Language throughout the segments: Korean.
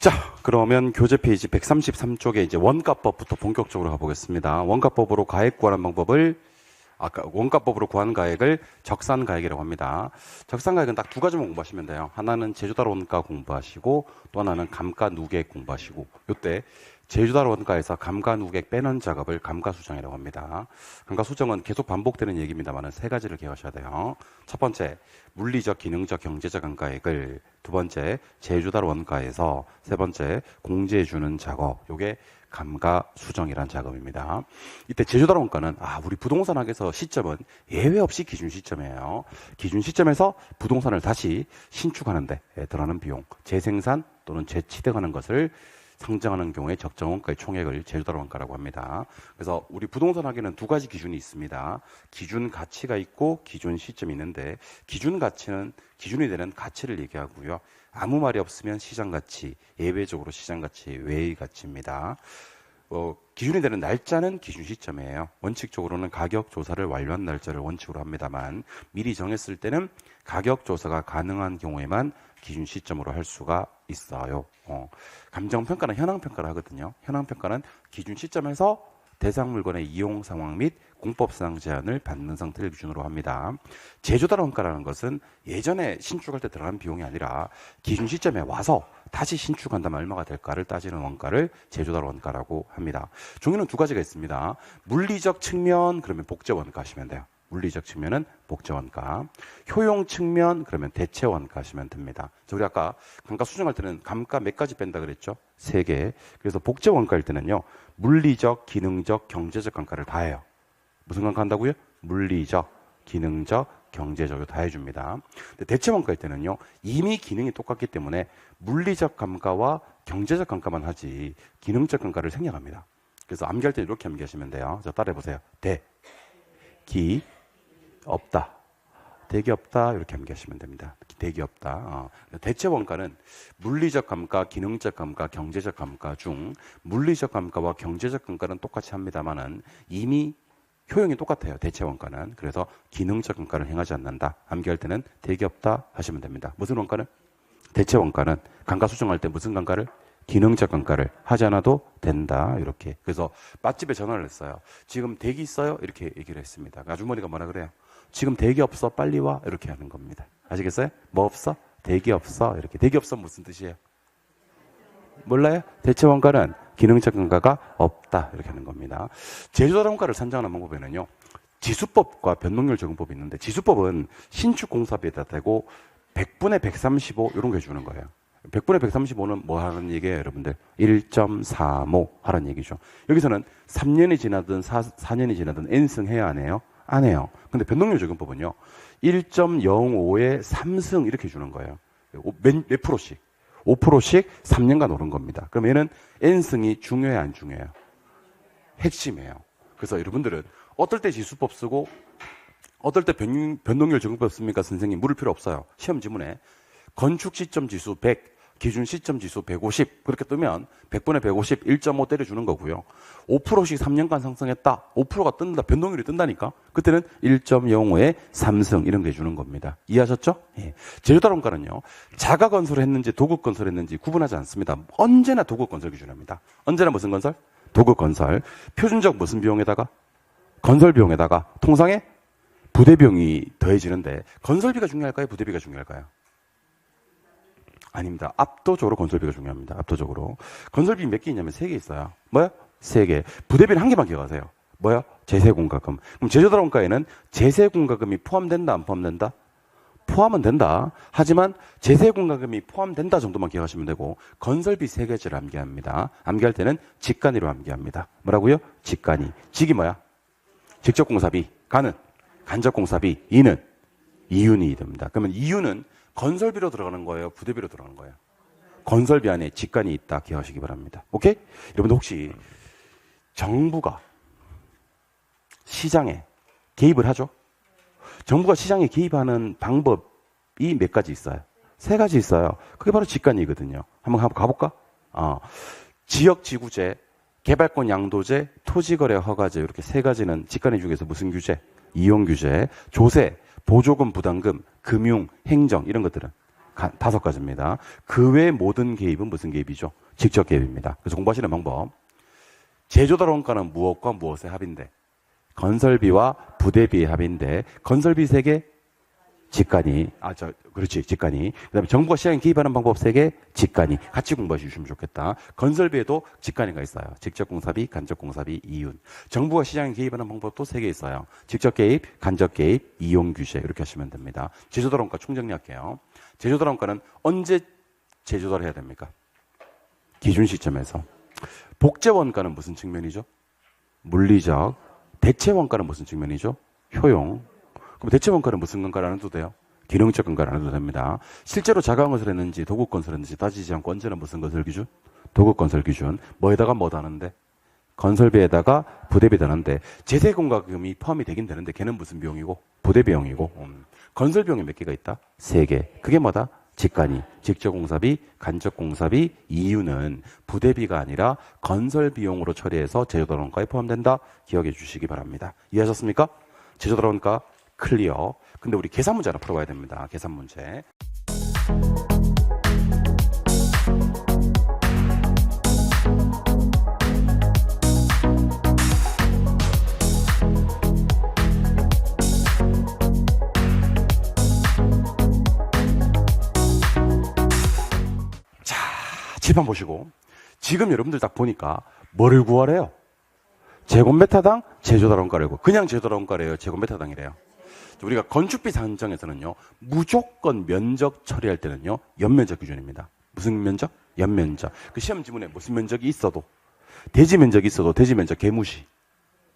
자, 그러면 교재 페이지 133쪽에 이제 원가법부터 본격적으로 가보겠습니다. 원가법으로 가액 구하는 방법을 아까 원가법으로 구한 가액을 적산 가액이라고 합니다. 적산 가액은 딱 두 가지만 공부하시면 돼요. 하나는 제주달 원가 공부하시고 또 하나는 감가 누계액 공부하시고 요때 제주달 원가에서 감가 누계액 빼는 작업을 감가 수정이라고 합니다. 감가 수정은 계속 반복되는 얘기입니다만 세 가지를 기억하셔야 돼요. 첫 번째 물리적, 기능적, 경제적 감가액을 두 번째 제주달 원가에서 세 번째 공제해 주는 작업. 요게 감가 수정이란 작업입니다. 이때 제주달 원가는 아 우리 부동산 학에서 시점은 예외 없이 기준 시점이에요. 기준 시점에서 부동산을 다시 신축하는데 들어가는 비용, 재생산 또는 재취득하는 것을 상정하는 경우에 적정 원가의 총액을 제주달 원가라고 합니다. 그래서 우리 부동산 학에는 두 가지 기준이 있습니다. 기준 가치가 있고 기준 시점이 있는데 기준 가치는 기준이 되는 가치를 얘기하고요. 아무 말이 없으면 시장 가치, 예외적으로 시장 가치, 외의 가치입니다. 어, 기준이 되는 날짜는 기준 시점이에요. 원칙적으로는 가격 조사를 완료한 날짜를 원칙으로 합니다만 미리 정했을 때는 가격 조사가 가능한 경우에만 기준 시점으로 할 수가 있어요. 어, 감정 평가는 현황 평가를 하거든요. 현황 평가는 기준 시점에서 대상 물건의 이용 상황 및 공법상 제한을 받는 상태를 기준으로 합니다. 제조달 원가라는 것은 예전에 신축할 때 들어간 비용이 아니라 기준 시점에 와서 다시 신축한다면 얼마가 될까를 따지는 원가를 제조달 원가라고 합니다. 종류는 두 가지가 있습니다. 물리적 측면 그러면 복제 원가 하시면 돼요. 물리적 측면은 복제 원가, 효용 측면 그러면 대체 원가 하시면 됩니다. 저 우리 아까 감가 수정할 때는 감가 몇 가지 뺀다 그랬죠? 세 개. 그래서 복제 원가일 때는요. 물리적, 기능적, 경제적 감가를 다 해요. 무슨 감가 한다고요? 물리적, 기능적, 경제적으로 다 해줍니다. 대체 원가일 때는요. 이미 기능이 똑같기 때문에 물리적 감가와 경제적 감가만 하지 기능적 감가를 생략합니다. 그래서 암기할 때 이렇게 암기하시면 돼요. 자, 따라해 보세요. 대, 기, 없다. 대기 없다 이렇게 암기하시면 됩니다. 대기 없다. 어. 대체 원가는 물리적 감가, 기능적 감가, 경제적 감가 중 물리적 감가와 경제적 감가는 똑같이 합니다만은 이미 효용이 똑같아요. 대체 원가는 그래서 기능적 감가를 행하지 않는다. 암기할 때는 대기 없다 하시면 됩니다. 무슨 원가는 대체 원가는 감가 수정할 때 무슨 감가를 기능적 감가를 하지 않아도 된다. 이렇게. 그래서 맛집에 전화를 했어요. 지금 대기 있어요? 이렇게 얘기를 했습니다. 아주머니가 뭐라 그래요? 지금 대기 없어. 빨리 와. 이렇게 하는 겁니다. 아시겠어요? 뭐 없어? 대기 없어. 이렇게. 대기 없어 무슨 뜻이에요? 몰라요? 대체 원가는 기능적 원가가 없다. 이렇게 하는 겁니다. 제조달 원가를 산정하는 방법에는요. 지수법과 변동률 적용법이 있는데 지수법은 신축 공사비에다 대고 100분의 135 이런 거 해주는 거예요. 100분의 135는 뭐 하는 얘기예요, 여러분들? 1.35 하는 얘기죠. 여기서는 3년이 지나든 4, 4년이 지나든 n승 해야 안 해요? 안 해요. 근데 변동률 적용법은요. 1.05에 3승 이렇게 주는 거예요. 몇, 몇 프로씩? 5%씩 3년간 오른 겁니다. 그럼 얘는 n승이 중요해 안 중요해요? 핵심이에요. 그래서 여러분들은 어떨 때 지수법 쓰고 어떨 때 변, 변동률 적용법 씁니까? 선생님 물을 필요 없어요. 시험 지문에 건축 시점 지수 100, 기준 시점 지수 150 그렇게 뜨면 100분의 150 1.5 때려주는 거고요. 5%씩 3년간 상승했다. 5%가 뜬다. 변동률이 뜬다니까. 그때는 1.05에 3승 이런 게 주는 겁니다. 이해하셨죠? 예. 제주다론가는요. 자가 건설했는지 도급 건설했는지 구분하지 않습니다. 언제나 도급 건설 기준입니다. 언제나 무슨 건설? 도급 건설. 표준적 무슨 비용에다가? 건설 비용에다가 통상의 부대 비용이 더해지는데 건설비가 중요할까요? 부대 비가 중요할까요? 아닙니다. 압도적으로 건설비가 중요합니다. 압도적으로. 건설비 몇 개 있냐면 세 개 있어요. 뭐야? 세 개. 부대비는 한 개만 기억하세요. 뭐야? 제세공과금. 그럼 제조달원가에는 제세공과금이 포함된다, 안 포함된다? 포함은 된다. 하지만 제세공과금이 포함된다 정도만 기억하시면 되고 건설비 세 개를 암기합니다. 암기할 때는 직간이로 암기합니다. 뭐라고요? 직간이. 직이 뭐야? 직접공사비. 간은 간접공사비. 이는 이윤이 됩니다. 그러면 이윤은 건설비로 들어가는 거예요? 부대비로 들어가는 거예요? 건설비 안에 직관이 있다 기억하시기 바랍니다. 오케이? 여러분들 혹시 정부가 시장에 개입을 하죠? 정부가 시장에 개입하는 방법이 몇 가지 있어요? 세 가지 있어요. 그게 바로 직관이거든요. 한번 가볼까? 어, 지역 지구제, 개발권 양도제, 토지거래 허가제 이렇게 세 가지는 직관이 중에서 무슨 규제? 이용 규제, 조세, 보조금 부담금, 금융, 행정 이런 것들은 가- 다섯 가지입니다. 그 외 모든 개입은 무슨 개입이죠? 직접 개입입니다. 그래서 공부하시는 방법. 제조달 원가는 무엇과 무엇의 합인데? 건설비와 부대비의 합인데 건설비 세개 직간이 아 저 그렇지 직간이 그다음에 정부가 시장에 개입하는 방법 세 개 직간이 같이 공부해 주시면 좋겠다. 건설비에도 직간이가 있어요. 직접 공사비, 간접 공사비, 이윤. 정부가 시장에 개입하는 방법도 세 개 있어요. 직접 개입, 간접 개입, 이용 규제 이렇게 하시면 됩니다. 원가 총정리할게요. 제조달 원가는 언제 제조달 해야 됩니까? 기준 시점에서. 복제 원가는 무슨 측면이죠? 물리적. 대체 원가는 무슨 측면이죠? 효용. 그럼 대체 원가는 무슨 원가를 안 해도 돼요? 기능적 원가를 안 해도 됩니다. 실제로 자가 건설 했는지 도급 건설했는지 따지지 않고 언제나 무슨 건설 기준? 도급 건설 기준. 뭐에다가 뭐 다는데? 건설비에다가 부대비 다는데 재세공과금이 포함이 되긴 되는데 걔는 무슨 비용이고? 부대 비용이고. 음. 건설 비용이 몇 개가 있다? 세 개. 그게 뭐다? 직간이, 직접 공사비, 간접 공사비, 이유는 부대비가 아니라 건설 비용으로 처리해서 제조단원가에 포함된다. 기억해 주시기 바랍니다. 이해하셨습니까? 제조단원가 클리어. 근데 우리 계산 문제 하나 풀어봐야 됩니다. 계산 문제. 칠판 보시고 지금 여러분들 딱 보니까 뭐를 구하래요? 제곱미터당 제조달원가래고 그냥 제조달원가래요. 제곱미터당이래요. 우리가 건축비 산정에서는요 무조건 면적 처리할 때는요 연면적 기준입니다. 무슨 면적? 연면적. 그 시험 지문에 무슨 면적이 있어도 대지 면적이 있어도 대지 면적 개무시.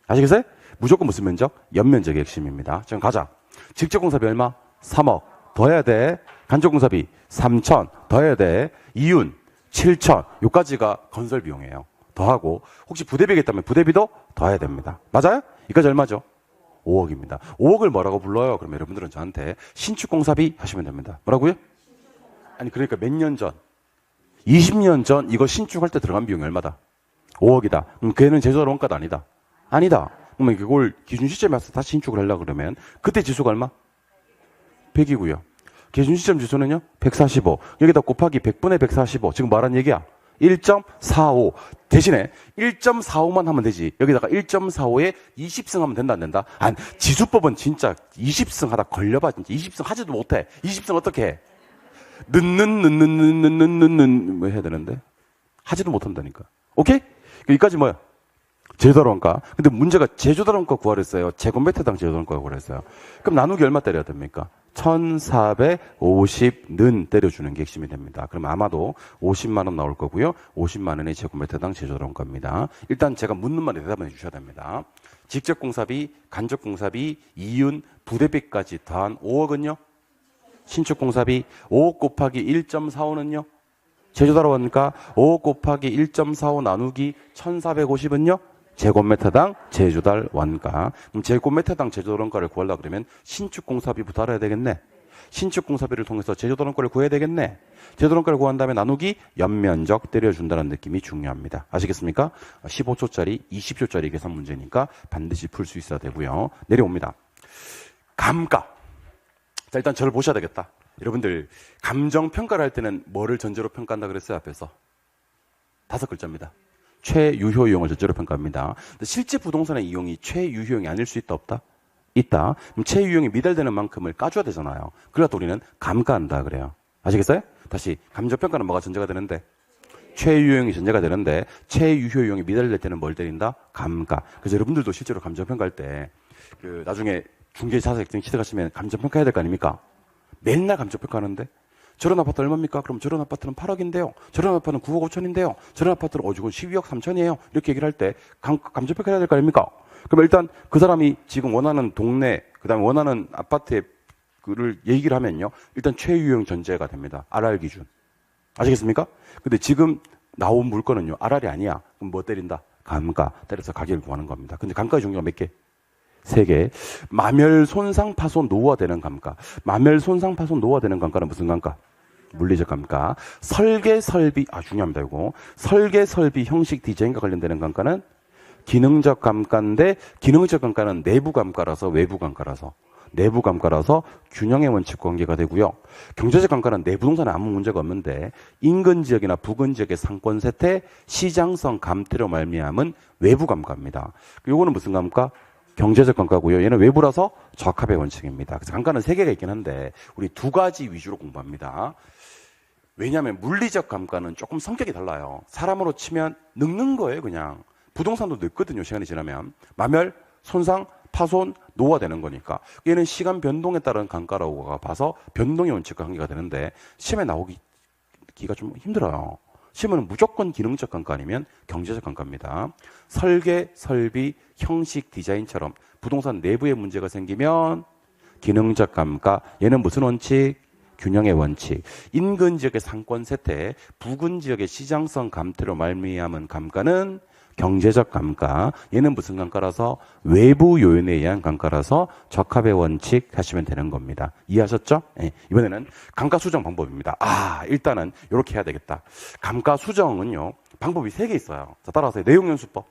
아시겠어요? 무조건 무슨 면적? 연면적이 핵심입니다. 지금 가자. 직접 공사비 얼마? 3억. 더 해야 돼. 간접 공사비 3천. 더 해야 돼. 이윤 7천. 요까지가 건설 비용이에요. 더하고 혹시 부대비겠다면 부대비도 더 해야 됩니다. 맞아요? 이까지 얼마죠? 5억입니다. 5억을 뭐라고 불러요? 그럼 여러분들은 저한테 신축 공사비 하시면 됩니다. 뭐라고요? 아니 그러니까 몇 년 전? 20년 전 이거 신축할 때 들어간 비용이 얼마다? 5억이다. 그럼 걔는 제조달 원가도 아니다. 아니다. 그러면 그걸 기준 시점에 와서 다시 신축을 하려고 그러면 그때 지수가 얼마? 100이고요. 기준 시점 지수는요? 145. 여기다 곱하기 100분의 145. 지금 말한 얘기야. 1.45. 대신에 1.45만 하면 되지. 여기다가 1.45에 20승 하면 된다, 안 된다? 안, 지수법은 진짜 20승 하다 걸려봐. 진짜 20승 하지도 못해. 20승 어떻게 해? 는는, 는는, 는는, 는는, 는, 뭐 해야 되는데? 하지도 못한다니까. 오케이? 여기까지 뭐야? 제조달원가. 근데 문제가 제조달원가 구하랬어요. 제곱미터당 제조달원가 구하랬어요. 그럼 나누기 얼마 때려야 됩니까? 1450는 때려주는 게 핵심이 됩니다. 그럼 아마도 50만 원 나올 거고요. 50만 원의 제곱미터당 제조달원가입니다. 일단 제가 묻는 말에 대답해 주셔야 됩니다. 직접 공사비, 간접 공사비, 이윤, 부대비까지 더한 5억은요? 신축 공사비 5억 곱하기 1.45는요? 제조달 원가 5 곱하기 1.45 나누기 1450은요? 제곱미터당 제조달 원가. 그럼 제곱미터당 제조달 원가를 구하려고 그러면 신축 공사비부터 알아야 되겠네. 신축 공사비를 통해서 제조달 원가를 구해야 되겠네. 제조달 원가를 구한 다음에 나누기 연면적 때려준다는 느낌이 중요합니다. 아시겠습니까? 15초짜리, 20초짜리 계산 문제니까 반드시 풀 수 있어야 되고요. 내려옵니다. 감가. 자, 일단 저를 보셔야 되겠다. 여러분들, 감정 평가를 할 때는 뭐를 전제로 평가한다 그랬어요, 앞에서? 다섯 글자입니다. 최유효 이용을 전제로 평가합니다. 실제 부동산의 이용이 최유효용이 아닐 수 있다, 없다? 있다. 그럼 최유효용이 미달되는 만큼을 까줘야 되잖아요. 그래야 또 우리는 감가한다 그래요. 아시겠어요? 다시, 감정평가는 뭐가 전제가 되는데? 최유효용이 전제가 되는데, 최유효용이 미달될 때는 뭘 때린다? 감가. 그래서 여러분들도 실제로 감정평가할 때, 그, 나중에 중개 자격증 취득하시면 감정평가해야 될 거 아닙니까? 맨날 감정평가하는데 저런 아파트 얼마입니까? 그럼 저런 아파트는 8억인데요. 저런 아파트는 9억 5천인데요. 저런 아파트는 어지고 12억 3천이에요. 이렇게 얘기를 할 때 감정평가해야 될 거 아닙니까? 그럼 일단 그 사람이 지금 원하는 동네, 그 다음에 원하는 아파트의 그를 얘기를 하면요. 일단 최유형 전제가 됩니다. RR 기준. 아시겠습니까? 근데 지금 나온 물건은요. RR이 아니야. 그럼 뭐 때린다? 감가. 때려서 가격을 구하는 겁니다. 근데 감가의 종류가 몇 개? 세 개. 마멸 손상 파손 노후화되는 감가. 마멸 손상 파손 노후화되는 감가는 무슨 감가? 물리적 감가. 설계 설비 아 중요합니다 이거. 설계 설비 형식 디자인과 관련되는 감가는 기능적 감가인데 기능적 감가는 내부 감가라서 외부 감가라서 내부 감가라서 균형의 원칙 관계가 되고요. 경제적 감가는 내 부동산에 아무 문제가 없는데 인근 지역이나 부근 지역의 상권 세태 시장성 감퇴로 말미암은 외부 감가입니다. 요거는 무슨 감가? 경제적 감가고요. 얘는 외부라서 적합의 원칙입니다. 감가는 세 개가 있긴 한데 우리 두 가지 위주로 공부합니다. 왜냐하면 물리적 감가는 조금 성격이 달라요. 사람으로 치면 늙는 거예요, 그냥. 부동산도 늙거든요, 시간이 지나면. 마멸, 손상, 파손, 노화되는 거니까. 얘는 시간 변동에 따른 감가라고 봐서 변동의 원칙과 관계가 되는데 시험에 나오기가 좀 힘들어요. 시험은 무조건 기능적 감가 아니면 경제적 감가입니다. 설계, 설비, 형식, 디자인처럼 부동산 내부에 문제가 생기면 기능적 감가. 얘는 무슨 원칙? 균형의 원칙. 인근 지역의 상권 세태, 부근 지역의 시장성 감퇴로 말미암은 감가는 경제적 감가. 얘는 무슨 감가라서 외부 요인에 의한 감가라서 적합의 원칙 하시면 되는 겁니다. 이해하셨죠? 예, 이번에는 감가 수정 방법입니다. 아, 일단은 이렇게 해야 되겠다. 감가 수정은요. 방법이 세 개 있어요. 자, 따라하세요. 내용 연수법,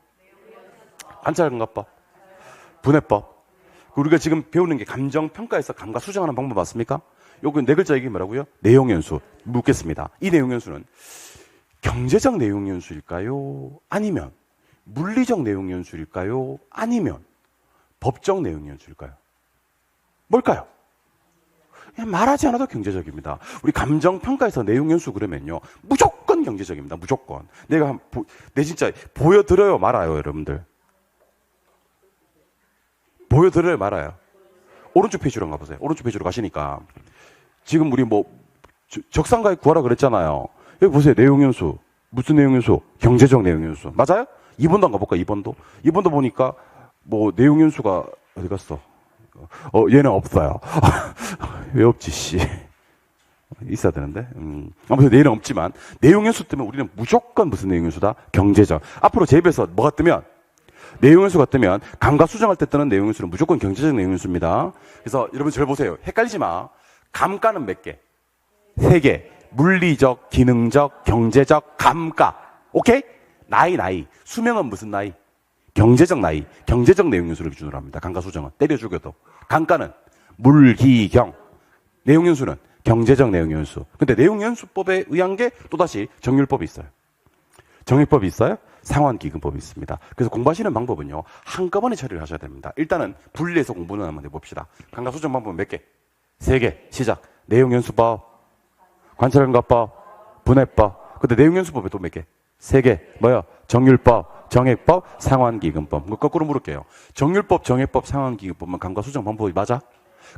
관찰감가법, 분해법. 우리가 지금 배우는 게 감정 평가에서 감가 수정하는 방법 맞습니까? 요거 네 글자 얘기 뭐라고요? 내용 연수. 묻겠습니다. 이 내용 연수는 경제적 내용 연수일까요? 아니면 물리적 내용연수일까요? 아니면 법적 내용연수일까요? 뭘까요? 그냥 말하지 않아도 경제적입니다. 우리 감정 평가에서 내용 연수 그러면요. 무조건 경제적입니다. 무조건. 내가 한, 보, 내 진짜 보여 드려요. 말아요. 여러분들. 보여 드려요. 말아요. 오른쪽 페이지로 가 보세요. 오른쪽 페이지로 가시니까. 지금 우리 뭐 저- 적상가액 구하라 그랬잖아요. 여기 보세요. 내용 연수. 무슨 내용 연수? 경제적 내용 연수. 맞아요? 2번도 한번 가볼까? 2번도. 2번도 보니까 뭐 내용연수가 어디 갔어? 어, 얘는 없어요. 왜 없지, 씨. 있어야 되는데. 음. 아무튼 내일은 없지만 내용연수 뜨면 우리는 무조건 무슨 내용연수다? 경제적. 앞으로 제 입에서 뭐가 뜨면 내용연수가 뜨면 감가 수정할 때 뜨는 내용연수는 무조건 경제적 내용연수입니다. 그래서 여러분 절 보세요. 헷갈리지 마. 감가는 몇 개? 세 개. 물리적, 기능적, 경제적, 감가. 오케이? 나이, 나이. 수명은 무슨 나이? 경제적 나이. 경제적 내용연수를 기준으로 합니다. 감가 수정은. 때려 죽여도. 감가는 물 기 경. 내용 연수는 경제적 내용 연수. 근데 내용 연수법에 의한 게 또다시 정률법이 있어요. 정액법이 있어요? 상환기금법이 있습니다. 그래서 공부하시는 방법은요, 한꺼번에 처리를 하셔야 됩니다. 일단은 분리해서 공부는 한번 해봅시다. 감가수정 방법 몇 개? 세 개. 시작. 내용 연수법, 관찰감가법, 분해법. 근데 내용 연수법에 또 몇 개? 세 개. 뭐야? 정률법, 정액법, 상환기금법. 뭐 거꾸로 물을게요. 정률법, 정액법, 상환기금법은 감가수정 방법이 맞아?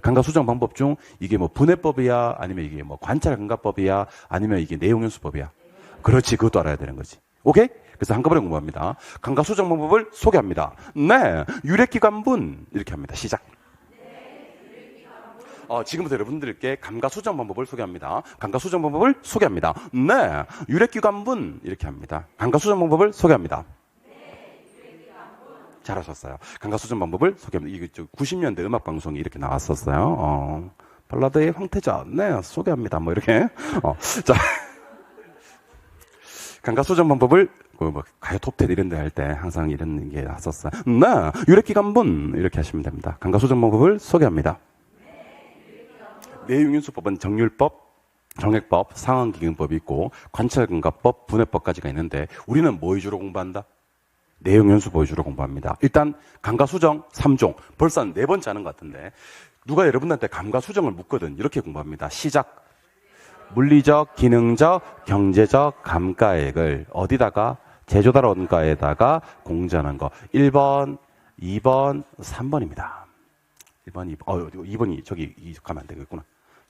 감가수정 방법 중 이게 뭐 분해법이야? 아니면 이게 뭐 관찰감가법이야? 아니면 이게 내용연수법이야? 그렇지. 그것도 알아야 되는 거지. 오케이? 그래서 한꺼번에 공부합니다. 감가수정 방법을 소개합니다. 네. 유래기관분. 이렇게 합니다. 시작. 어, 지금부터 여러분들께 감가 수정 방법을 소개합니다. 감가 수정 방법을 소개합니다. 네. 유래기관분. 이렇게 합니다. 감가 수정 방법을 소개합니다. 잘하셨어요. 감가 수정 방법을 소개합니다. 이게 90년대 음악 방송이 이렇게 나왔었어요. 어, 발라드의 황태자. 네. 소개합니다. 뭐 이렇게. 어, 자. 감가 수정 방법을 그뭐 가요 톱텐 이런 데 할 때 항상 이런 게 나왔었어요. 네. 유래기관분. 이렇게 하시면 됩니다. 감가 수정 방법을 소개합니다. 내용인수 법은 정률법, 정액법, 상환기금법이 있고 관찰근가법, 분해법까지가 있는데 우리는 뭐 위주로 공부한다? 내용 연수법 위주로 공부합니다. 일단 감가수정 3종 벌써 한 네 번째 하는 것 같은데 누가 여러분한테 감가수정을 묻거든 이렇게 공부합니다. 시작 물리적, 기능적, 경제적 감가액을 어디다가 제조달 원가에다가 공제하는 거 1번, 2번, 3번입니다. 1번, 2번, 어, 2번이 저기 이- 가면 안 되겠구나.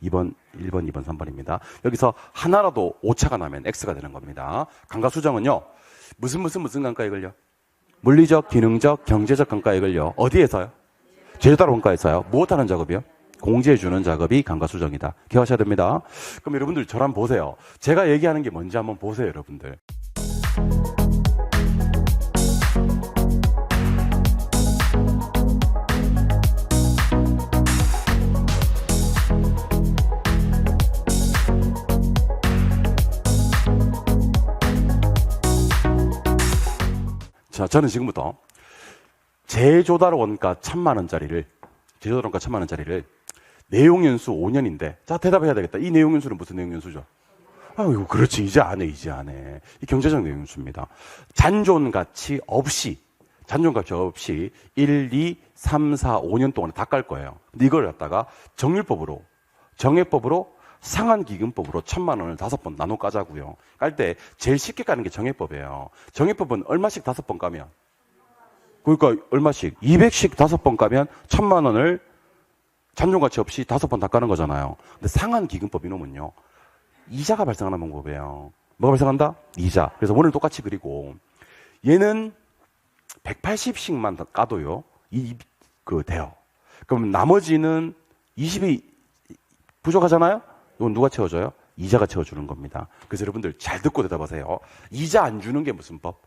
2번, 1번, 2번, 3번입니다. 여기서 하나라도 오차가 나면 X가 되는 겁니다. 감가수정은요, 무슨, 무슨, 무슨 감가액을요? 물리적, 기능적, 경제적 감가액을요, 어디에서요? 제조달 원가에서요. 무엇하는 작업이요? 공제해주는 작업이 감가수정이다. 기억하셔야 됩니다. 그럼 여러분들 한번 보세요. 제가 얘기하는 게 뭔지 한번 보세요, 여러분들. 저는 지금부터 제조달 원가 천만 원짜리를 제조자동가 천만 원짜리를 내용 연수 5년인데 자 대답해야 되겠다. 이 내용 연수는 무슨 내용 연수죠? 아유 그렇지 이제 안 해 이제 안 해. 이 경제적 내용 연수입니다. 잔존 가치 없이 잔존 가치 없이 1, 2, 3, 4, 5년 동안 다 깔 거예요. 근데 이걸 갖다가 정률법으로 정액법으로 상한기금법으로 천만 원을 다섯 번 나눠 까자고요. 깔 때 제일 쉽게 까는 게 정액법이에요. 정액법은 얼마씩 다섯 번 까면 그러니까 얼마씩 200씩 다섯 번 까면 천만 원을 잔존 가치 없이 다섯 번 다 까는 거잖아요. 근데 상한기금법 이놈은요. 이자가 발생하는 방법이에요. 뭐가 발생한다? 이자. 그래서 원을 똑같이 그리고 얘는 180씩만 까도요. 이, 그, 돼요. 그럼 나머지는 20이 부족하잖아요? 이건 누가 채워줘요? 이자가 채워주는 겁니다. 그래서 여러분들 잘 듣고 대답하세요. 이자 안 주는 게 무슨 법?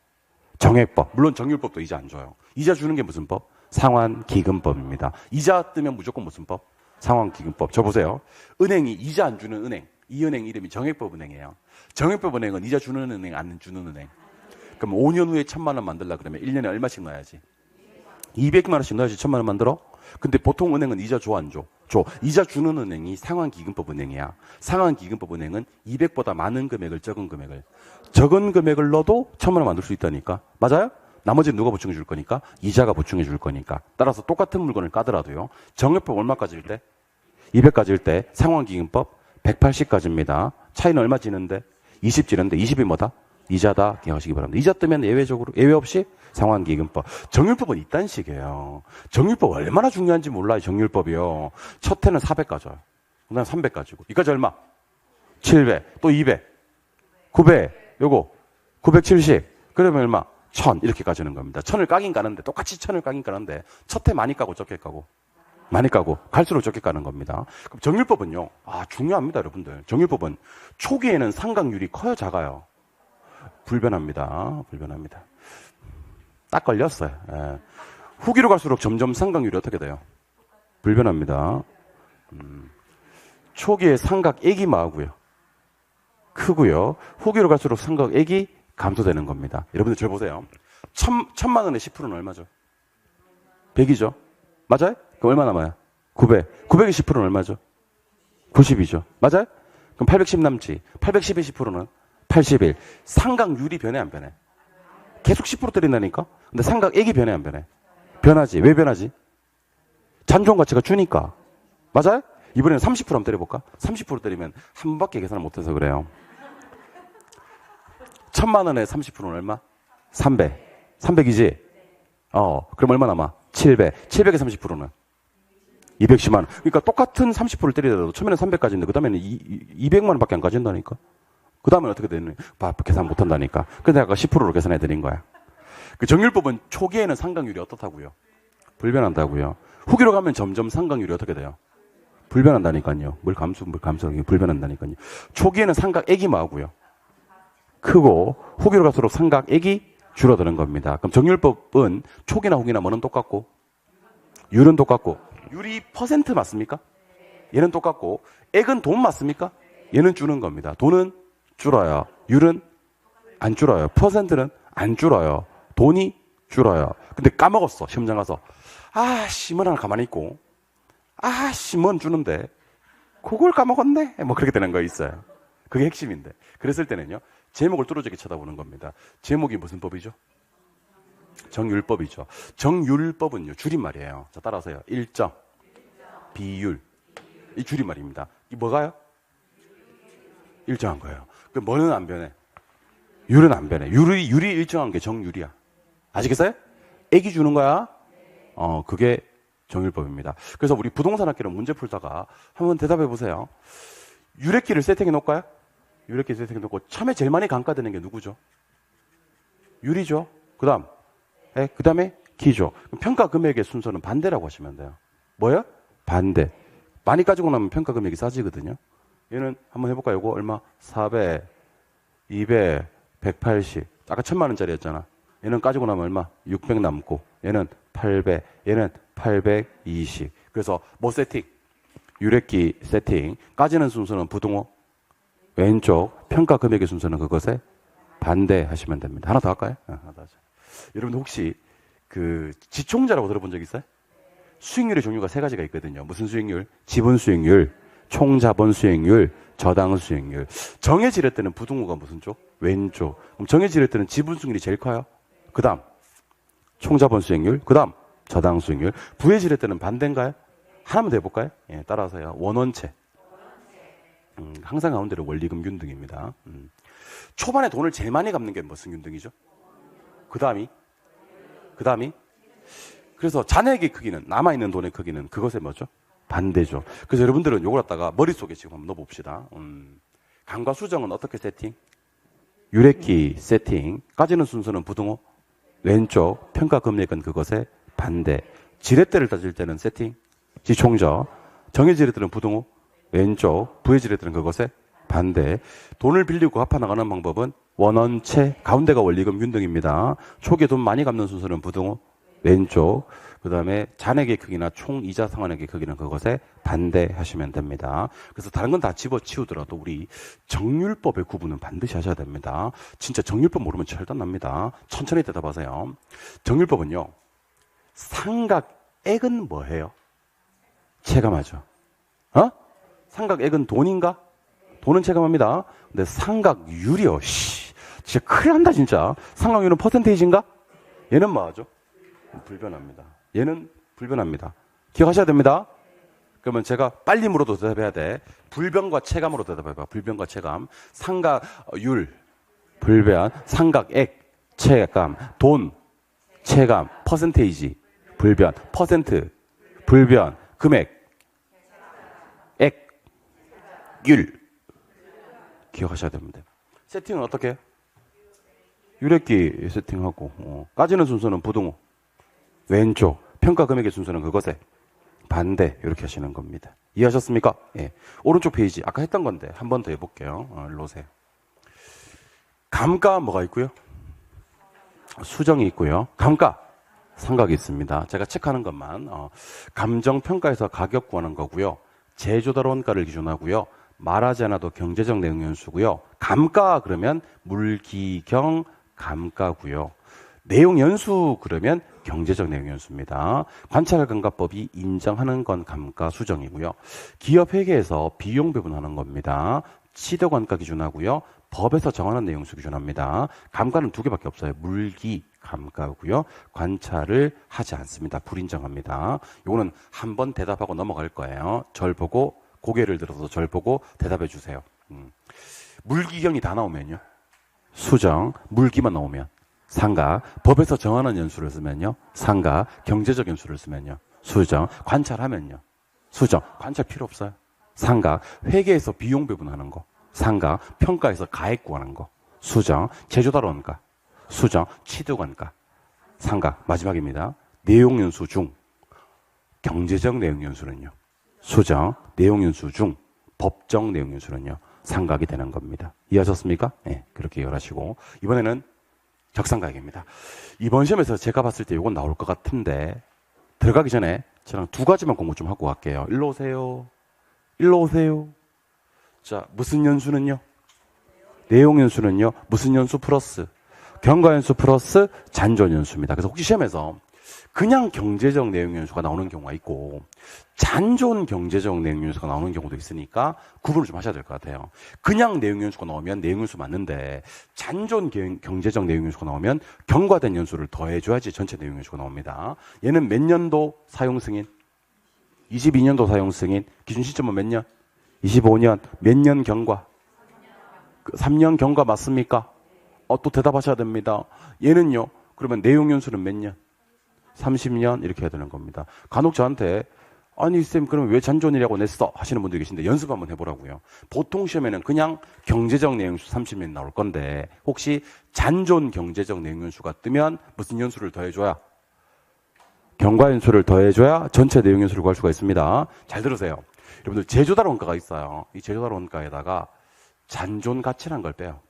정액법. 물론 정률법도 이자 안 줘요. 이자 주는 게 무슨 법? 상환기금법입니다. 이자 뜨면 무조건 무슨 법? 상환기금법. 저 보세요. 은행이 이자 안 주는 은행. 이 은행 이름이 정액법 은행이에요. 정액법 은행은 이자 주는 은행, 안 주는 은행. 그럼 5년 후에 천만 원 만들라 그러면 1년에 얼마씩 넣어야지? 200만 원씩 넣어야지 천만 원 만들어? 근데 보통 은행은 이자 줘, 안 줘? 줘. 이자 주는 은행이 상환기금법 은행이야. 상환기금법 은행은 200보다 많은 금액을 적은 금액을. 적은 금액을 넣어도 천만 원 만들 수 있다니까. 맞아요? 나머지는 누가 보충해 줄 거니까? 이자가 보충해 줄 거니까. 따라서 똑같은 물건을 까더라도요. 정액법 얼마까지일 때? 200까지일 때 상환기금법 180까지입니다. 차이는 얼마 지는데? 20 지는데 20이 뭐다? 이자다 기억하시기 바랍니다. 이자 뜨면 예외적으로 예외 없이 상환기금법. 정률법은 이딴 식이에요. 정률법 얼마나 중요한지 몰라요. 정률법이요. 첫 해는 400 가져요. 그다음 300 가지고. 이까지 얼마? 700. 또 200. 900. 요거 970. 그러면 얼마? 1000 이렇게 가지는 겁니다. 1000을 까긴 까는데 똑같이 1000을 까긴 까는데 첫 해 많이 까고 적게 까고 많이 까고 갈수록 적게 까는 겁니다. 그럼 정률법은요. 아 중요합니다, 여러분들. 정률법은 초기에는 상각률이 커요, 작아요. 불변합니다. 불변합니다. 딱 걸렸어요. 예. 후기로 갈수록 점점 상각률이 어떻게 돼요? 불변합니다. 음. 초기에 상각액이 마고요. 크고요. 후기로 갈수록 상각액이 감소되는 겁니다. 여러분들 저 보세요. 천, 천만 원에 10%는 얼마죠? 100이죠? 맞아요? 그럼 얼마 남아요? 900. 900에 10%는 얼마죠? 90이죠. 맞아요? 그럼 810 남지. 810에 10%는 81. 상각률이 변해 안 변해? 계속 10% 때린다니까? 근데 상각액이 변해 안 변해? 변하지. 왜 변하지? 잔존 가치가 주니까. 맞아요? 이번에는 30% 한번 때려볼까? 30% 때리면 한 번밖에 계산을 못해서 그래요. 천만 원에 30%는 얼마? 300. 300이지? 어, 그럼 얼마 남아? 700. 700에 30%는? 210만 원. 그러니까 똑같은 30%를 때리더라도 처음에는 300까지인데 그 다음에는 200만 원밖에 안 가진다니까. 그 다음에 어떻게 되는? 봐, 계산 못 한다니까. 근데 아까 10%로 계산해 드린 거야. 그 정률법은 초기에는 상각률이 어떻다고요? 불변한다고요. 후기로 가면 점점 상각률이 어떻게 돼요? 불변한다니까요. 뭘 감수, 뭘 감수, 불변한다니까요. 초기에는 상각액이 뭐하고요? 크고 후기로 갈수록 상각액이 줄어드는 겁니다. 그럼 정률법은 초기나 후기나 뭐는 똑같고 율은 똑같고 율이 퍼센트 맞습니까? 얘는 똑같고 액은 돈 맞습니까? 얘는 주는 겁니다. 돈은 줄어요. 율은 안 줄어요. 퍼센트는 안 줄어요. 돈이 줄어요. 근데 까먹었어. 시험장 가서. 아, 씨문 하나 가만히 있고. 아, 씨문 주는데. 그걸 까먹었네. 뭐 그렇게 되는 거 있어요. 그게 핵심인데. 그랬을 때는요. 제목을 뚫어지게 쳐다보는 겁니다. 제목이 무슨 법이죠? 정율법이죠. 정율법은요. 줄임말이에요. 자, 따라서요. 일정, 비율. 이 줄임말입니다. 이 뭐가요? 일정한 거예요. 그 뭐는 안 변해? 율은 안 변해. 율이, 율이 일정한 게 정율이야. 아시겠어요? 애기 주는 거야? 어, 그게 정율법입니다. 그래서 우리 부동산 학기로 문제 풀다가 한번 대답해 보세요. 유래기를 세팅해 놓을까요? 유래기 세팅해 놓고 처음에 제일 많이 감가되는 게 누구죠? 유리죠. 그 다음, 예, 그 다음에 기죠. 평가 금액의 순서는 반대라고 하시면 돼요. 뭐야? 반대. 많이 가지고 나면 평가 금액이 싸지거든요. 얘는 한번 해볼까요? 이거 얼마? 400, 200, 180. 아까 천만 원짜리였잖아. 얘는 까지고 나면 얼마? 600 남고. 얘는 800. 얘는 820. 그래서 뭐 세팅? 유래기 세팅. 까지는 순서는 부등호. 왼쪽. 평가 금액의 순서는 그것에 반대하시면 됩니다. 하나 더 할까요? 아, 하나 더 하죠. 여러분 혹시 그 지총자라고 들어본 적 있어요? 수익률의 종류가 세 가지가 있거든요. 무슨 수익률? 지분 수익률, 총자본 수익률, 저당 수익률. 정해질 때는 부등호가 무슨 쪽? 왼쪽. 그럼 정해질 때는 지분 수익률이 제일 커요. 그 다음, 총자본 수익률. 그 다음, 저당 수익률. 부해질 때는 반대인가요? 하나만 더 해볼까요? 예, 따라서요. 원원체. 음, 항상 가운데로 원리금 균등입니다. 음. 초반에 돈을 제일 많이 갚는 게 무슨 균등이죠? 그 다음이? 그 다음이? 그래서 잔액의 크기는, 남아있는 돈의 크기는 그것에 뭐죠? 반대죠. 그래서 여러분들은 요걸 갖다가 머릿속에 지금 한번 넣어봅시다. 음. 감과 수정은 어떻게 세팅? 유래기 세팅. 까지는 순서는 부등호. 왼쪽. 평가 금액은 그것에 반대. 지렛대를 따질 때는 세팅. 지총저. 정해 지렛대는 부등호. 왼쪽. 부의 지렛대는 그것에 반대. 돈을 빌리고 갚아 나가는 방법은 원원체. 가운데가 원리금 균등입니다. 초기에 돈 많이 갚는 순서는 부등호. 왼쪽. 그 다음에 잔액의 크기나 총 이자 상환액의 크기는 그것에 반대하시면 됩니다. 그래서 다른 건 다 집어치우더라도 우리 정률법의 구분은 반드시 하셔야 됩니다. 진짜 정률법 모르면 절단 납니다. 천천히 대답하세요. 정률법은요. 삼각액은 뭐예요? 체감하죠. 어? 삼각액은 돈인가? 돈은 체감합니다. 근데 삼각율이요. 씨. 진짜 큰일 난다 진짜. 삼각율은 퍼센테이지인가? 얘는 뭐하죠? 불변합니다. 얘는 불변합니다. 기억하셔야 됩니다. 그러면 제가 빨리 물어도 대답해야 돼. 불변과 체감으로 대답해봐. 불변과 체감. 삼각율, 불변, 삼각액, 체감, 돈, 체감, 퍼센테이지, 불변, 퍼센트, 불변, 금액, 액, 율. 기억하셔야 됩니다. 세팅은 어떻게? 유래기 세팅하고, 어. 까지는 순서는 부등호. 왼쪽 평가 금액의 순서는 그것에 반대 이렇게 하시는 겁니다. 이해하셨습니까? 예. 오른쪽 페이지 아까 했던 건데 한 번 더 해볼게요. 어, 일로 오세요. 감가 뭐가 있고요? 수정이 있고요. 감가 삼각이 있습니다. 제가 체크하는 것만 어, 감정 평가에서 가격 구하는 거고요. 제조달 원가를 기준하고요. 말하지 않아도 경제적 내용 연수고요. 감가 그러면 물기경 감가고요. 내용 연수 그러면 경제적 내용 연수입니다. 관찰 감가법이 인정하는 건 감가 수정이고요. 기업 회계에서 비용 배분하는 겁니다. 시대 관가 기준하고요. 법에서 정하는 내용수 기준합니다. 감가는 두 개밖에 없어요. 물기 감가고요. 관찰을 하지 않습니다. 불인정합니다. 요거는 한 번 대답하고 넘어갈 거예요. 절 보고 고개를 들어서 절 보고 대답해 주세요. 음. 물기경이 다 나오면요. 수정, 물기만 나오면 상가, 법에서 정하는 연수를 쓰면요. 상가, 경제적 연수를 쓰면요. 수정, 관찰하면요. 수정, 관찰 필요 없어요. 상가, 회계에서 비용 배분하는 거. 상가, 평가에서 가액 구하는 거. 수정, 제조달원가. 수정, 취득원가. 상가, 마지막입니다. 내용 연수 중 경제적 내용 연수는요. 수정, 내용 연수 중 법정 내용 연수는요. 상각이 되는 겁니다. 이해하셨습니까? 네, 그렇게 이해하시고 이번에는 적상가액입니다. 이번 시험에서 제가 봤을 때 이건 나올 것 같은데 들어가기 전에 저랑 두 가지만 공부 좀 하고 갈게요. 일로 오세요. 일로 오세요. 자, 무슨 연수는요? 내용 연수는요? 무슨 연수 플러스 경과 연수 플러스 잔존 연수입니다. 그래서 혹시 시험에서 그냥 경제적 내용 연수가 나오는 경우가 있고 잔존 경제적 내용 연수가 나오는 경우도 있으니까 구분을 좀 하셔야 될 것 같아요. 그냥 내용 연수가 나오면 내용 연수 맞는데 잔존 경제적 내용 연수가 나오면 경과된 연수를 더해줘야지 전체 내용 연수가 나옵니다. 얘는 몇 년도 사용 승인? 22년도 사용 승인. 기준 시점은 몇 년? 25년. 몇 년 경과? 3년 그 경과 맞습니까? 어, 또 대답하셔야 됩니다. 얘는요. 그러면 내용 연수는 몇 년? 30년 이렇게 해야 되는 겁니다. 간혹 저한테 아니 쌤 그러면 왜 잔존이라고 냈어 하시는 분들이 계신데 연습 한번 해보라고요. 보통 시험에는 그냥 경제적 내용수 30년 나올 건데 혹시 잔존 경제적 내용연수가 뜨면 무슨 연수를 더해줘야 경과 연수를 더해줘야 전체 내용 연수를 구할 수가 있습니다. 잘 들으세요. 여러분들 제조달 원가가 있어요. 이 제조달 원가에다가 잔존 가치란 걸 빼요.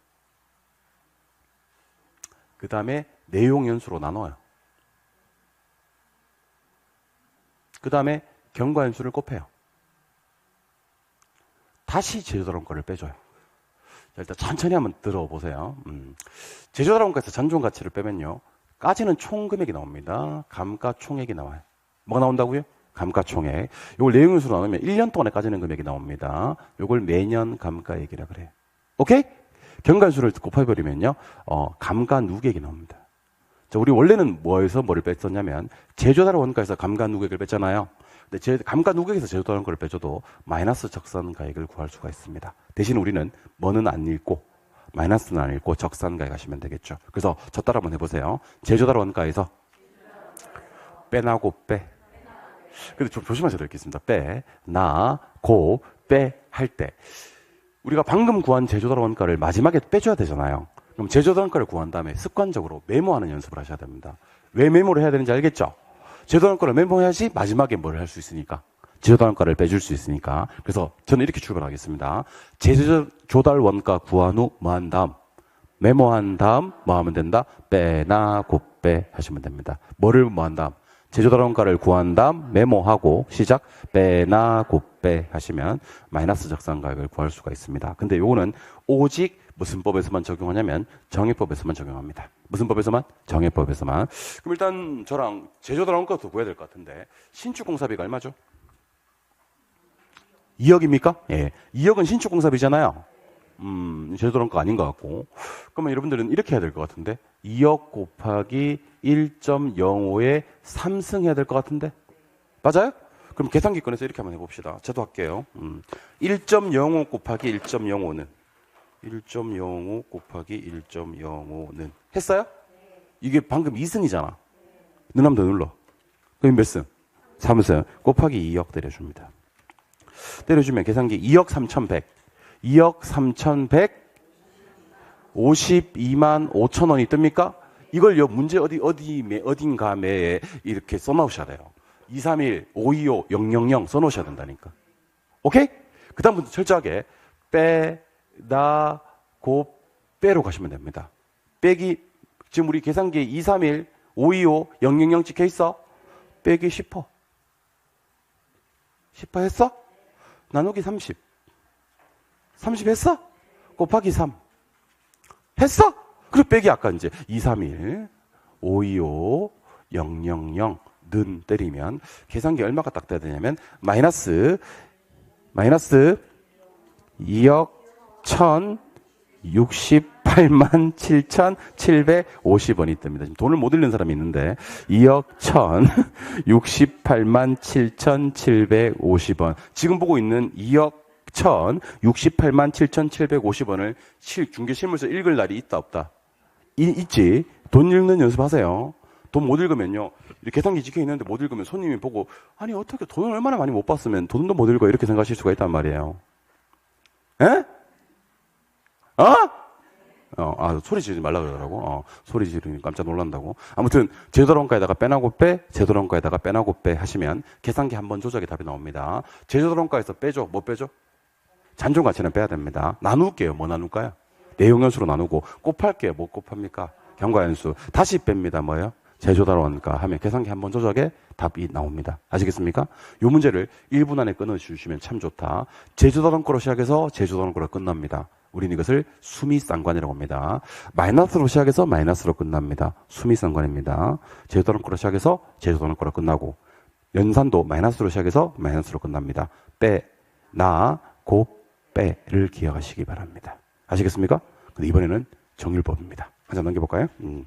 그 다음에 내용 연수로 나눠요. 그 다음에 경과연수를 곱해요. 다시 제조달원가를 빼줘요. 자, 일단 천천히 한번 들어보세요. 음. 제조달원가에서 잔존 가치를 빼면요. 까지는 총 금액이 나옵니다. 감가 총액이 나와요. 뭐가 나온다고요? 감가총액. 요걸 내용인수로 나누면 1년 동안에 까지는 금액이 나옵니다. 요걸 매년 감가액이라 그래. 오케이? 경관수를 곱해버리면요, 어, 감가 누계액이 나옵니다. 자, 우리 원래는 뭐에서 뭐를 뺐었냐면, 제조달 원가에서 감가 누계액을 뺐잖아요. 근데 제, 감가 누계액에서 제조달 원가를 빼줘도 마이너스 적산가액을 구할 수가 있습니다. 대신 우리는 뭐는 안 읽고, 마이너스는 안 읽고 적산가액 하시면 되겠죠. 그래서 저 따라 한번 해보세요. 제조달 원가에서 빼나고 빼. 근데 좀 조심하셔야 되겠습니다. 빼, 나, 고, 빼 할 때. 우리가 방금 구한 제조달 원가를 마지막에 빼줘야 되잖아요. 그럼 제조달 원가를 구한 다음에 습관적으로 메모하는 연습을 하셔야 됩니다. 왜 메모를 해야 되는지 알겠죠? 제조달 원가를 메모해야지 마지막에 뭘 할 수 있으니까. 제조달 원가를 빼줄 수 있으니까. 그래서 저는 이렇게 출발하겠습니다. 제조달 원가 구한 후 뭐 한 다음 메모한 다음 뭐 하면 된다? 빼나 곱빼 하시면 됩니다. 뭐를 뭐 한 다음? 제조달 원가를 구한 다음 메모하고 시작 빼나 곱빼 하시면 마이너스 적산 가액을 구할 수가 있습니다. 근데 요거는 오직 무슨 법에서만 적용하냐면 정해법에서만 적용합니다. 무슨 법에서만? 정해법에서만. 그럼 일단 저랑 제조달 원가도 구해야 될 것 같은데 신축공사비가 얼마죠? 2억입니까? 예. 2억은 신축공사비잖아요. 음, 제조달 원가 아닌 것 같고. 그러면 여러분들은 이렇게 해야 될 것 같은데 2억 곱하기 1.05에 3승 해야 될 것 같은데 맞아요? 그럼 계산기 꺼내서 이렇게 한번 해봅시다. 저도 할게요. 음. 1.05 곱하기 1.05는 1.05 곱하기 1.05는 했어요? 이게 방금 2승이잖아. 눈한번더 눌러. 그럼 몇 승? 3승. 곱하기 2억 때려줍니다. 때려주면 계산기 2억 3,100. 2억 3,100 52만 5천 원이 뜹니까? 이걸 요 문제 어디 어디 매 어딘가 매에 이렇게 써놓으셔야 돼요. 231 525 000 써놓으셔야 된다니까. 오케이? 그다음부터 철저하게 빼 다고 빼로 가시면 됩니다. 빼기 지금 우리 계산기에 231 525 000 찍혀 있어. 빼기 10퍼. 10퍼 했어? 나누기 30. 30 했어? 곱하기 3. 했어? 그리고 빼기 아까 이제 231, 525, 000, 는 때리면 계산기 얼마가 딱 돼야 되냐면 마이너스 마이너스 2억 1,068만 7,750원이 뜹니다. 지금 돈을 못 잃는 사람이 있는데 2억 1,068만 7,750원. 지금 보고 있는 2억 1,068만 7,750원을 중개 실물서 읽을 날이 있다 없다. 이, 있지. 돈 읽는 연습하세요. 돈 못 읽으면요. 계산기 찍혀 있는데 못 읽으면 손님이 보고 아니 어떻게 돈을 얼마나 많이 못 봤으면 돈도 못 읽어 이렇게 생각하실 수가 있단 말이에요. 에? 어? 어, 아, 소리 지르지 말라 그러더라고. 어, 소리 지르니 깜짝 놀란다고. 아무튼, 제도론가에다가 빼나고 빼, 제도론가에다가 빼나고 빼 하시면 계산기 한 번 조작이 답이 나옵니다. 제도론가에서 빼죠. 뭐 빼죠? 잔존 가치는 빼야 됩니다. 나눌게요. 뭐 나눌까요? 내용연수로 나누고 곱할게요. 뭐 곱합니까? 경과연수. 다시 뺍니다. 뭐예요? 제조달원가 하면 계산기 한 번 조작에 답이 나옵니다. 아시겠습니까? 이 문제를 1분 안에 끊어주시면 참 좋다. 제조달원가로 시작해서 제조달원가로 끝납니다. 우리는 이것을 수미상관이라고 합니다. 마이너스로 시작해서 마이너스로 끝납니다. 수미상관입니다. 제조달원가로 시작해서 제조달원가로 끝나고 연산도 마이너스로 시작해서 마이너스로 끝납니다. 빼, 나, 곱, 빼를 기억하시기 바랍니다. 아시겠습니까? 근데 이번에는 정율법입니다. 한 장 넘겨볼까요? 음.